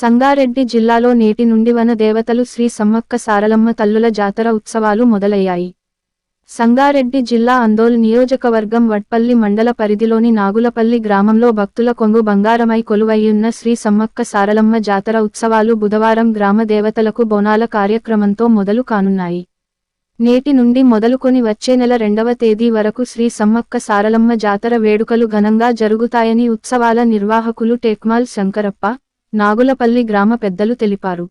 సంగారెడ్డి జిల్లాలో నేటి నుండి వన దేవతలు శ్రీ సమ్మక్క సారలమ్మ తల్లుల జాతర ఉత్సవాలు మొదలయ్యాయి. సంగారెడ్డి జిల్లా అందోల్ నియోజకవర్గం వడ్పల్లి మండల పరిధిలోని నాగులపల్లి గ్రామంలో భక్తుల కొంగు బంగారమై కొలువయ్యున్న శ్రీ సమ్మక్క సారలమ్మ జాతర ఉత్సవాలు బుధవారం గ్రామ దేవతలకు బోనాల కార్యక్రమంతో మొదలు కానున్నాయి. నేటి నుండి మొదలుకొని వచ్చే నెల రెండవ తేదీ వరకు శ్రీ సమ్మక్క సారలమ్మ జాతర వేడుకలు ఘనంగా జరుగుతాయని ఉత్సవాల నిర్వాహకులు టేక్మాల్ శంకరప్ప నాగులపల్లి గ్రామ పెద్దలు తెలిపారు.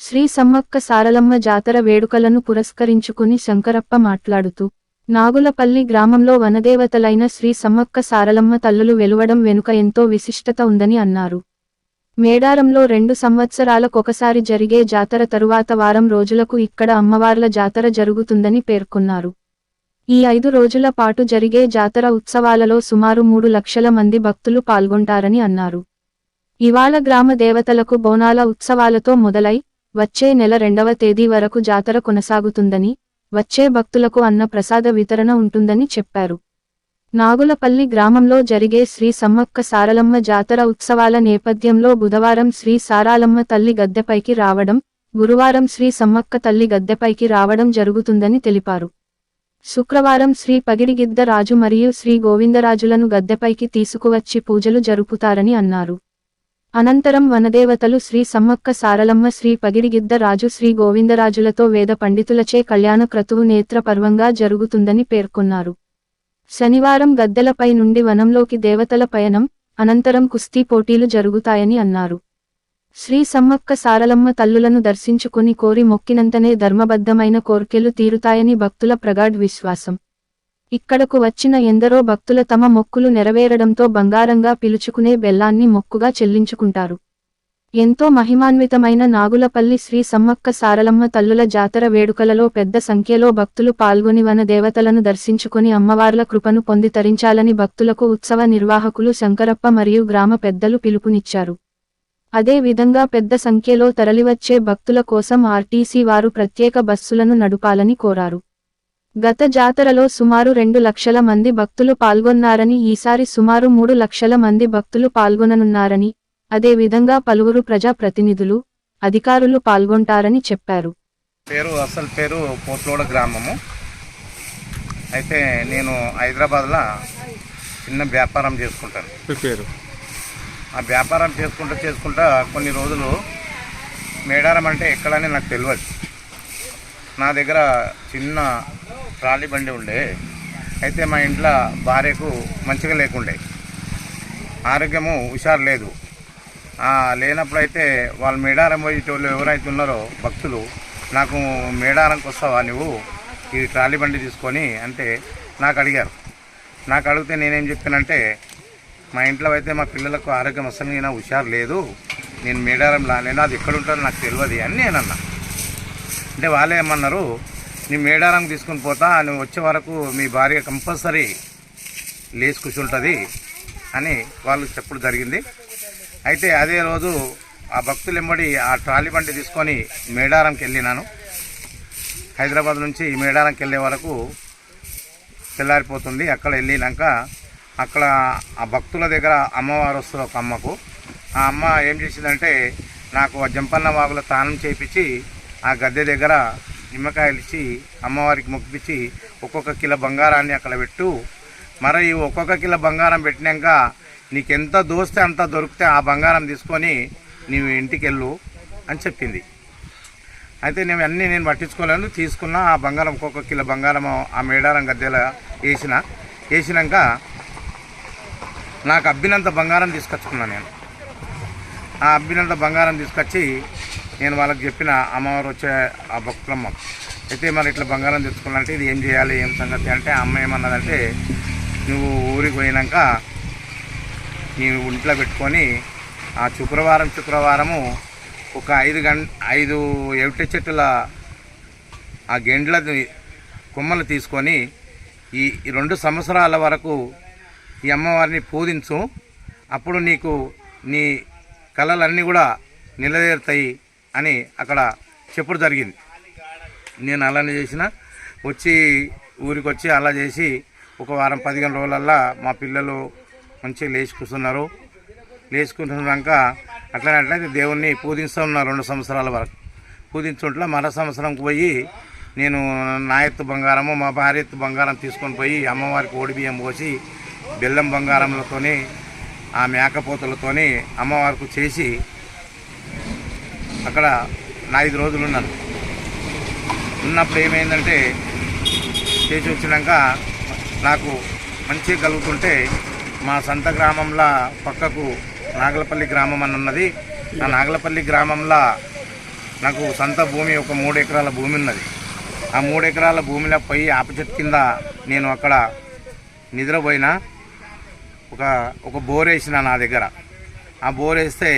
శ్రీ సమ్మక్క సారలమ్మ జాతర వేడుకలను పురస్కరించుకుని శంకరప్ప మాట్లాడుతూ నాగులపల్లి గ్రామంలో వనదేవతలైన శ్రీ సమ్మక్క సారలమ్మ తల్లులు వెలువడం వెనుక ఎంతో విశిష్టత ఉందని అన్నారు. మేడారంలో రెండు సంవత్సరాలకొకసారి జరిగే జాతర తరువాత వారం రోజులకు ఇక్కడ అమ్మవార్ల జాతర జరుగుతుందని పేర్కొన్నారు. ఈ ఐదు రోజుల పాటు జరిగే జాతర ఉత్సవాలలో సుమారు మూడు లక్షల మంది భక్తులు పాల్గొంటారని అన్నారు. ఇవాళ గ్రామ దేవతలకు బోనాల ఉత్సవాలతో మొదలై వచ్చే నెల రెండవ తేదీ వరకు జాతర కొనసాగుతుందని వచ్చే భక్తులకు అన్న ప్రసాద వితరణ ఉంటుందని చెప్పారు. నాగులపల్లి గ్రామంలో జరిగే శ్రీ సమ్మక్క సారలమ్మ జాతర ఉత్సవాల నేపథ్యంలో బుధవారం శ్రీ సారాలమ్మ తల్లి గద్దెపైకి రావడం గురువారం శ్రీ సమ్మక్క తల్లి గద్దెపైకి రావడం జరుగుతుందని తెలిపారు. శుక్రవారం శ్రీ పగిడిగిద్ద రాజు మరియు శ్రీ గోవిందరాజులను గద్దెపైకి తీసుకువచ్చి పూజలు జరుపుతారని అన్నారు. అనంతరం వనదేవతలు శ్రీ సమ్మక్క సారలమ్మ శ్రీ పగిడిగిద్ద రాజు శ్రీ గోవిందరాజులతో వేద పండితులచే కళ్యాణ క్రతువు నేత్ర పర్వంగా జరుగుతుందని పేర్కొన్నారు. శనివారం గద్దెలపై నుండి వనంలోకి దేవతల పయనం అనంతరం కుస్తీ పోటీలు జరుగుతాయని అన్నారు. శ్రీ సమ్మక్క సారలమ్మ తల్లులను దర్శించుకుని కోరి మొక్కినంతనే ధర్మబద్ధమైన కోర్కెలు తీరుతాయని భక్తుల ప్రగాఢ్ విశ్వాసం. ఇక్కడకు వచ్చిన ఎందరో భక్తుల తమ మొక్కులు నెరవేరడంతో బంగారంగా పిలుచుకునే బెల్లాన్ని మొక్కుగా చెల్లించుకుంటారు. ఎంతో మహిమాన్వితమైన నాగులపల్లి శ్రీ సమ్మక్క సారలమ్మ తల్లుల జాతర వేడుకలలో పెద్ద సంఖ్యలో భక్తులు పాల్గొని వన దేవతలను దర్శించుకుని అమ్మవార్ల కృపను పొంది తరించాలని భక్తులకు ఉత్సవ నిర్వాహకులు శంకరప్ప మరియు గ్రామ పెద్దలు పిలుపునిచ్చారు. అదే విధంగా పెద్ద సంఖ్యలో తరలివచ్చే భక్తుల కోసం ఆర్టీసీ వారు ప్రత్యేక బస్సులను నడుపాలని కోరారు. గత జాతరలో సుమారు రెండు లక్షల మంది భక్తులు పాల్గొన్నారని ఈసారి సుమారు మూడు లక్షల మంది భక్తులు పాల్గొననున్నారని అదే విధంగా పలువురు ప్రజా ప్రతినిధులు అధికారులు పాల్గొంటారని చెప్పారు. పేరు అసలు పేరు పోట్లోడ గ్రామము. అయితే నేను హైదరాబాద్లో చిన్న వ్యాపారం చేసుకుంటాను. పేరు? ఆ వ్యాపారం చేసుకుంటూ చేసుకుంటా కొన్ని రోజులు మేడారం అంటే ఎక్కడని నాకు తెలియదు. నా దగ్గర చిన్న ట్రాలీ బండి ఉండే. అయితే మా ఇంట్లో భార్యకు మంచిగా లేకుండే. ఆరోగ్యము హుషారు లేదు. లేనప్పుడైతే వాళ్ళు మేడారం పోయేటోళ్ళు ఎవరైతే ఉన్నారో భక్తులు నాకు మేడారంకి వస్తావా నువ్వు? ఈ ట్రాలీ బండి తీసుకొని అంటే నాకు అడిగారు. నాకు అడిగితే నేనేం చెప్పానంటే మా ఇంట్లో అయితే మా పిల్లలకు ఆరోగ్యం అసలు నేను హుషారు లేదు. నేను మేడారం రాలేను అది ఎక్కడ ఉంటారో నాకు తెలియదు అని నేను అంటే వాళ్ళే ఏమన్నారు నీ మేడారం తీసుకుని పోతా నువ్వు వచ్చే వరకు మీ భార్య కంపల్సరీ లేచి కూర్చుంటుంది అని వాళ్ళు చెప్పడం జరిగింది. అయితే అదే రోజు ఆ భక్తులు ఎంబడి ఆ ట్రాలీ బండి తీసుకొని మేడారంకి వెళ్ళినాను. హైదరాబాద్ నుంచి మేడారంకి వెళ్ళే వరకు తెల్లారిపోతుంది. అక్కడ వెళ్ళినాక అక్కడ ఆ భక్తుల దగ్గర అమ్మవారు వస్తుంది ఒక అమ్మకు. ఆ అమ్మ ఏం చేసిందంటే నాకు ఆ జంపన్న వాగులో తానం చేయించి ఆ గద్దె దగ్గర నిమ్మకాయలు ఇచ్చి అమ్మవారికి మొక్కిపించి ఒక్కొక్క కిలో బంగారాన్ని అక్కడ పెట్టు. మరి ఈ ఒక్కొక్క కిలో బంగారం పెట్టినాక నీకెంత దోస్తే అంత దొరికితే ఆ బంగారం తీసుకొని నీవు ఇంటికి వెళ్ళు అని చెప్పింది. అయితే నేను అన్నీ నేను పట్టించుకోలేను తీసుకున్న ఆ బంగారం ఒక్కొక్క కిలో బంగారం ఆ మేడారం గద్దెల వేసిన. వేసినాక నాకు అబ్బినంత బంగారం తీసుకొచ్చుకున్నాను నేను. ఆ అబ్బినంత బంగారం తీసుకొచ్చి నేను వాళ్ళకి చెప్పిన అమ్మవారు వచ్చే ఆ భక్తులమ్మ అయితే మరి ఇట్లా బంగారం తెచ్చుకోవాలంటే ఇది ఏం చేయాలి ఏం సంగతి అంటే అమ్మ ఏమన్నదంటే నువ్వు ఊరికి పోయినాక నీవు ఇంట్లో పెట్టుకొని ఆ శుక్రవారం శుక్రవారము ఒక ఐదు గంట ఐదు ఎవిటి చెట్టుల ఆ గెండ్ల కొమ్మలు తీసుకొని ఈ రెండు సంవత్సరాల వరకు ఈ అమ్మవారిని పూజించు. అప్పుడు నీకు నీ కళలన్నీ కూడా నిలదేరుతాయి. అని అక్కడ చెప్పడం జరిగింది. నేను అలానే చేసిన. వచ్చి ఊరికి వచ్చి అలా చేసి ఒక వారం పదిహేను రోజులల్లా మా పిల్లలు మంచిగా లేచి కూర్చున్నారు. లేచుకుంటున్నాక అట్లనే అట్లయితే దేవుణ్ణి పూజిస్తూ ఉన్నా రెండు సంవత్సరాల వరకు. పూజించుంట్లో మరో సంవత్సరంకి పోయి నేను నా ఎత్తు బంగారము మా భార్య ఎత్తు బంగారం తీసుకొని పోయి అమ్మవారికి ఓడి బియ్యం పోసి బెల్లం బంగారంలతోని ఆ మేకపోతులతోని అమ్మవారికి చేసి అక్కడ నా ఐదు రోజులు ఉన్నాను ఉన్నప్పుడు ఏమైందంటే చేసి వచ్చినాక నాకు మంచి కలుగుతుంటే మా సొంత గ్రామంలో పక్కకు నాగలపల్లి గ్రామం అని ఉన్నది. ఆ నాగలపల్లి గ్రామంలో నాకు సొంత భూమి ఒక మూడు ఎకరాల భూమి ఉన్నది. ఆ మూడు ఎకరాల భూమిలో పోయి ఆపచెట్టు కింద నేను అక్కడ నిద్రపోయిన. ఒక ఒక బోర్ వేసిన నా దగ్గర. ఆ బోర్ వేస్తే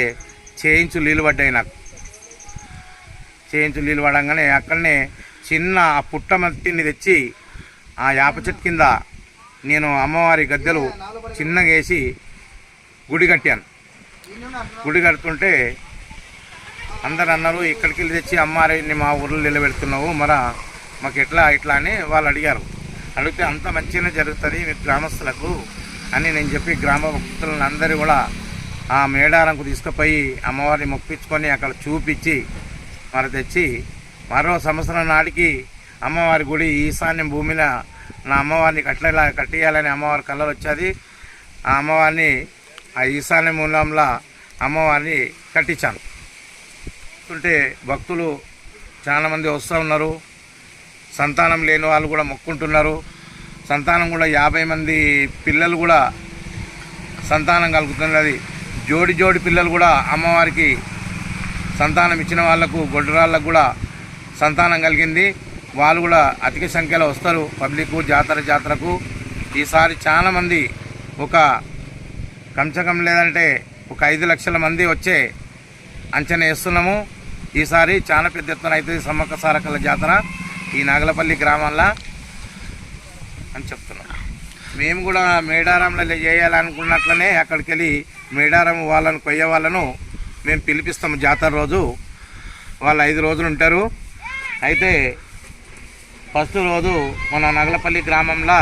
చేయించు నీళ్ళు పడ్డాయి నాకు. చేయించు నీళ్ళు పడంగానే అక్కడనే చిన్న ఆ పుట్ట మట్టిని తెచ్చి ఆ యాప చెట్టు కింద నేను అమ్మవారి గద్దెలు చిన్నగా వేసి గుడి కట్టాను. గుడి కడుతుంటే అందరు అన్నారు ఇక్కడికి వెళ్ళి తెచ్చి అమ్మవారిని మా ఊర్లో నిలబెడుతున్నావు మరి మాకు ఎట్లా ఇట్లా అని వాళ్ళు అడిగారు. అడిగితే అంత మంచిగానే జరుగుతుంది మీ గ్రామస్తులకు అని నేను చెప్పి గ్రామ భక్తులను అందరూ కూడా ఆ మేడారంకు తీసుకుపోయి అమ్మవారిని మొప్పించుకొని అక్కడ చూపించి మరి తెచ్చి మరో సంవత్సరం నాటికి అమ్మవారి గుడి ఈశాన్యం భూమిలో నా అమ్మవారిని కట్టేలా కట్టేయాలని అమ్మవారి కళలు వచ్చేది. ఆ అమ్మవారిని ఆ ఈశాన్య మూలంలో అమ్మవారిని కట్టించాను ఉంటే భక్తులు చాలామంది వస్తూ ఉన్నారు. సంతానం లేని వాళ్ళు కూడా మొక్కుంటున్నారు. సంతానం కూడా యాభై మంది పిల్లలు కూడా సంతానం కలుగుతున్నది. జోడి జోడి పిల్లలు కూడా అమ్మవారికి సంతానం ఇచ్చిన వాళ్ళకు గొడ్రాళ్ళకు కూడా సంతానం కలిగింది. వాళ్ళు కూడా అధిక సంఖ్యలో వస్తారు పబ్లిక్ జాతర జాతరకు. ఈసారి చాలామంది ఒక కంచకం లేదంటే ఒక ఐదు లక్షల మంది వచ్చే అంచనా వేస్తున్నాము. ఈసారి చాలా పెద్ద ఎత్తున అవుతుంది సమ్మక్క సారకల జాతర ఈ నాగలపల్లి గ్రామంలో అని చెప్తున్నాం. మేము కూడా మేడారంలో చేయాలనుకున్నట్లనే అక్కడికి వెళ్ళి మేడారం వాళ్ళను కొయ్య వాళ్ళను మేము పిలిపిస్తాము జాతర రోజు. వాళ్ళు ఐదు రోజులు ఉంటారు. అయితే ఫస్ట్ రోజు మన నగలపల్లి గ్రామంలో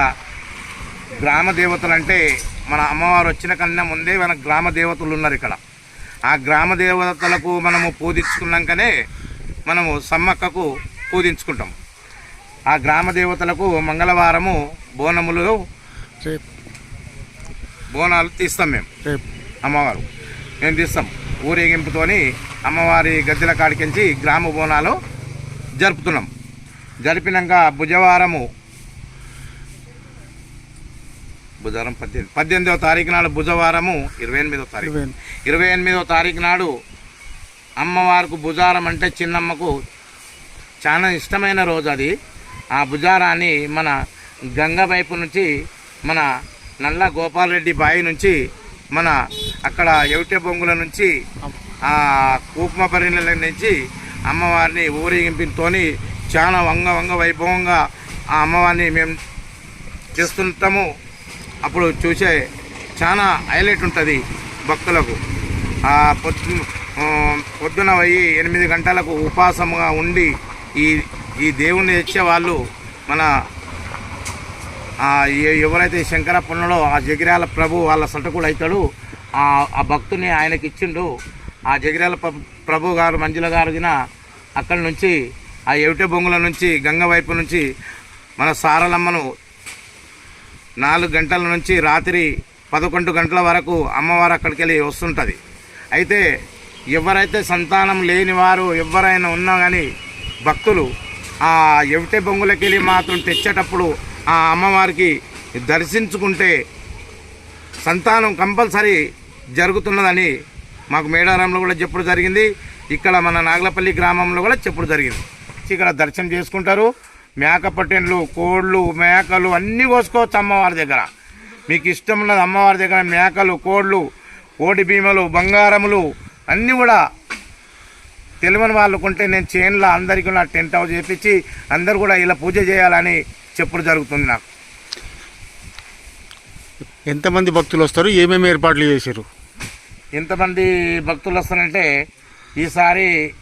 గ్రామ దేవతలు అంటే మన అమ్మవారు వచ్చిన కన్నా ముందే మన గ్రామ దేవతలు ఉన్నారు ఇక్కడ. ఆ గ్రామ దేవతలకు మనము పూజించుకున్నాకనే మనము సమ్మక్కకు పూజించుకుంటాం. ఆ గ్రామ దేవతలకు మంగళవారము బోనములు బోనాలు తీస్తాం మేము. అమ్మవారు. మేము తీస్తాం. ఊరేగింపుతోని అమ్మవారి గద్దెల కాడికించి గ్రామ బోనాలు జరుపుతున్నాం. జరిపినాక బుధవారము బుధవారం పద్దెనిమిది పద్దెనిమిదవ తారీఖు నాడు బుధవారము ఇరవై ఎనిమిదవ తారీఖు. ఇరవై ఎనిమిదవ తారీఖు నాడు అమ్మవారికి బుజారం అంటే చిన్నమ్మకు చాలా ఇష్టమైన రోజు అది. ఆ బుజారాన్ని మన గంగ వైపు నుంచి మన నల్ల గోపాలరెడ్డి బావి నుంచి మన అక్కడ ఎవటె బొంగుల నుంచి ఆ కూపమపరిల నుంచి అమ్మవారిని ఊరేగింపుతోని చాలా వంగ వంగ వైభవంగా ఆ అమ్మవారిని మేము చేస్తుంటాము. అప్పుడు చూసే చాలా హైలైట్ ఉంటుంది భక్తులకు. ఆ పొద్దు పొద్దున పోయి ఎనిమిది గంటలకు ఉపాసముగా ఉండి ఈ ఈ దేవుణ్ణి తెచ్చే వాళ్ళు మన ఎవరైతే శంకరప్పన్నడో ఆ జగిరాల ప్రభు వాళ్ళ సటకుడు అవుతాడు ఆ భక్తుని ఆయనకి ఇచ్చిండు. ఆ జగిరాల ప్ర- ప్రభు గారు మంజుల గారు అక్కడి నుంచి ఆ ఎవిట బొంగుల నుంచి గంగ వైపు నుంచి మన సారలమ్మను నాలుగు గంటల నుంచి రాత్రి పదకొండు గంటల వరకు అమ్మవారు అక్కడికి వెళ్ళి వస్తుంటుంది. అయితే ఎవరైతే సంతానం లేని వారు ఎవరైనా ఉన్నా కానీ భక్తులు ఆ ఎవిటె బొంగులకి వెళ్ళి మాత్రం తెచ్చేటప్పుడు ఆ అమ్మవారికి దర్శించుకుంటే సంతానం కంపల్సరీ జరుగుతున్నదని మాకు మేడారంలో కూడా చెప్పుడు జరిగింది. ఇక్కడ మన నాగలపల్లి గ్రామంలో కూడా చెప్పుడు జరిగింది. ఇక్కడ దర్శనం చేసుకుంటారు. మేక పట్టెన్లు కోళ్ళు మేకలు అన్నీ కోసుకోవచ్చు అమ్మవారి దగ్గర. మీకు ఇష్టం ఉన్నది అమ్మవారి దగ్గర మేకలు కోళ్ళు కోడి భీమలు బంగారములు అన్నీ కూడా తెలియని వాళ్ళు కొంటే నేను చేనులో అందరికీ నా టెంట్ హౌస్ చేపించి అందరు కూడా ఇలా పూజ చేయాలని చెప్పుడు జరుగుతుంది నాకు. ఎంతమంది భక్తులు వస్తారు? ఏమేమి ఏర్పాట్లు చేశారు? ఎంతమంది భక్తులు వస్తారంటే ఈసారి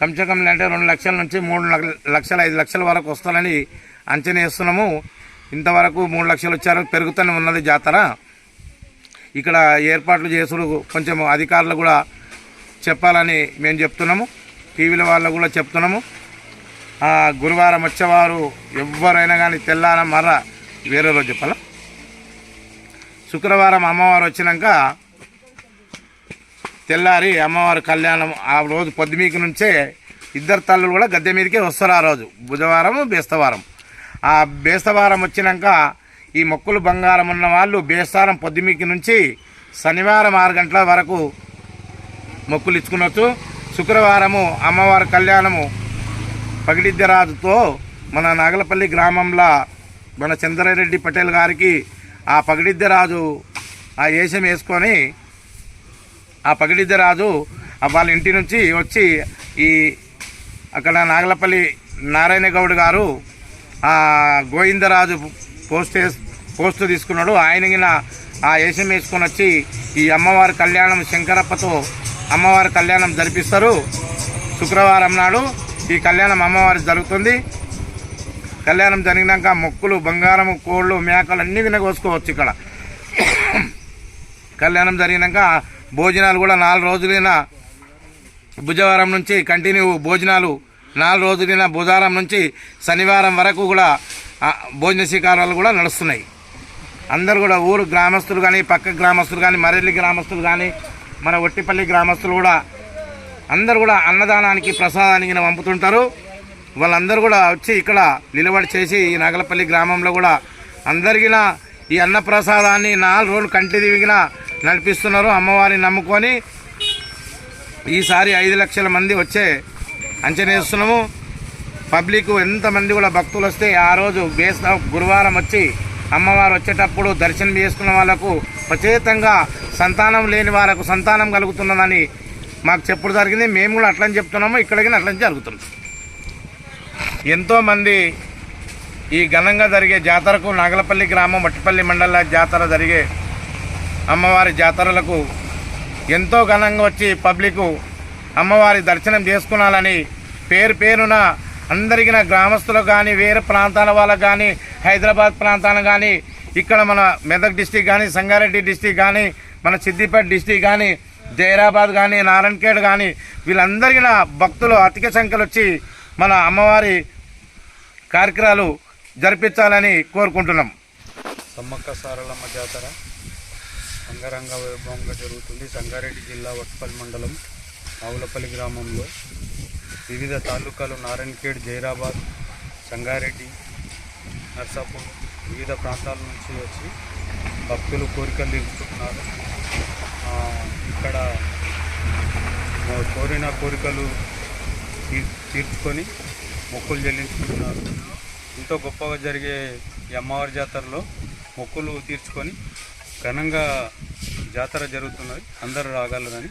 కంచకం అంటే రెండు లక్షల నుంచి మూడు లక్ష- లక్షల ఐదు లక్షల వరకు వస్తారని అంచనా వేస్తున్నాము. ఇంతవరకు మూడు లక్షలు వచ్చారు పెరుగుతూనే ఉన్నది జాతర. ఇక్కడ ఏర్పాట్లు చేసుడు కొంచెం అధికారులు కూడా చెప్పాలని మేము చెప్తున్నాము. టీవీల వాళ్ళకు కూడా చెప్తున్నాము. గురువారం వచ్చేవారు ఎవరైనా కానీ తెల్లార మర్ర వేరే రోజు చెప్పాల? శుక్రవారం అమ్మవారు వచ్చినాక తెల్లారి అమ్మవారి కళ్యాణం ఆ రోజు పొద్దుమీకి నుంచే ఇద్దరు తల్లులు కూడా గద్దె మీదకే వస్తారు ఆ రోజు. బుధవారం బేస్తవారం. ఆ బేస్తవారం వచ్చినాక ఈ మొక్కులు బంగారం ఉన్న వాళ్ళు బేస్తారం పొద్దుమీకి నుంచి శనివారం ఆరు గంటల వరకు మొక్కులు ఇచ్చుకునొచ్చు. శుక్రవారము అమ్మవారి కళ్యాణము పగిడిద్దరాజుతో మన నాగలపల్లి గ్రామంలో మన చంద్రారెడ్డి పటేల్ గారికి ఆ పగిడిద్దరాజు ఆ వేషం వేసుకొని ఆ పగిడిద్దరాజు ఆ వాళ్ళ ఇంటి నుంచి వచ్చి ఈ అక్కడ నాగలపల్లి నారాయణ గౌడ్ గారు గోవిందరాజు పోస్ట్ పోస్టు పోస్ట్ తీసుకున్నాడు. ఆయన ఆ వేషం వేసుకొని వచ్చి ఈ అమ్మవారి కళ్యాణం శంకరప్పతో అమ్మవారి కళ్యాణం జరిపిస్తారు. శుక్రవారం నాడు ఈ కళ్యాణం అమ్మవారి జరుగుతుంది. కళ్యాణం జరిగినాక మొక్కులు బంగారము కోళ్ళు మేకలు అన్నీ తినకోసుకోవచ్చు ఇక్కడ. కళ్యాణం జరిగినాక భోజనాలు కూడా నాలుగు రోజులైన బుధవారం నుంచి కంటిన్యూ భోజనాలు నాలుగు రోజులైన బుధవారం నుంచి శనివారం వరకు కూడా భోజన శిఖరాలు కూడా నడుస్తున్నాయి. అందరు కూడా ఊరు గ్రామస్తులు కానీ పక్క గ్రామస్తులు కానీ మరెల్లి గ్రామస్తులు కానీ మన ఒట్టిపల్లి గ్రామస్తులు కూడా అందరు కూడా అన్నదానానికి ప్రసాదానికి పంపుతుంటారు. వాళ్ళందరూ కూడా వచ్చి ఇక్కడ నిలబడి చేసి ఈ నాగలపల్లి గ్రామంలో కూడా అందరికీ ఈ అన్న ప్రసాదాన్ని నాలుగు రోజులు కంటి దివిగిన నడిపిస్తున్నారు. అమ్మవారిని నమ్ముకొని ఈసారి ఐదు లక్షల మంది వచ్చే అంచనా వేస్తున్నాము పబ్లిక్ ఎంతమంది కూడా భక్తులు వస్తే ఆ రోజు బేస్ గురువారం వచ్చి అమ్మవారు వచ్చేటప్పుడు దర్శనం చేసుకున్న వాళ్ళకు ప్రత్యేకంగా సంతానం లేని వారికి సంతానం కలుగుతున్నదని మాకు చెప్పుడు జరిగింది మేము కూడా అట్లని చెప్తున్నాము ఇక్కడికి అట్లని జరుగుతుంది. ఎంతోమంది ఈ ఘనంగా జరిగే జాతరకు నాగలపల్లి గ్రామం మట్టిపల్లి మండల జాతర జరిగే అమ్మవారి జాతరలకు ఎంతో ఘనంగా వచ్చి పబ్లిక్ అమ్మవారి దర్శనం చేసుకునాలని పేరు పేరున అందరికీ నా గ్రామస్తులకు కానీ వేరే ప్రాంతాల వాళ్ళకు కానీ హైదరాబాద్ ప్రాంతాన కానీ ఇక్కడ మన మెదక్ డిస్టిక్ కానీ సంగారెడ్డి డిస్టిక్ కానీ మన సిద్దిపేట డిస్టిక్ కానీ జైరాబాద్ కానీ నారాయణఖేడ్ కానీ వీళ్ళందరికీ నా భక్తులు అధిక సంఖ్యలో వచ్చి మన అమ్మవారి కార్యక్రమాలు జరిపించాలని కోరుకుంటున్నాం. సమ్మక్క సారలమ్మ జాతర అంగరంగ వైభవంగా జరుగుతుంది. సంగారెడ్డి జిల్లా వట్పల్లి మండలం ఆవులపల్లి గ్రామంలో వివిధ తాలూకాలు నారాయణఖేడ్ జైరాబాద్ సంగారెడ్డి నర్సాపూర్ వివిధ ప్రాంతాల నుంచి వచ్చి భక్తులు కోరికలు తీర్చుకుంటున్నారు. ఇక్కడ కోరిన కోరికలు తీర్చుకొని మొక్కులు చెల్లించుకుంటున్నారు. ఎంతో గొప్పగా జరిగే ఈ అమ్మవారి జాతరలో మొక్కులు తీర్చుకొని ఘనంగా జాతర జరుగుతున్నది. అందరూ రాగలరని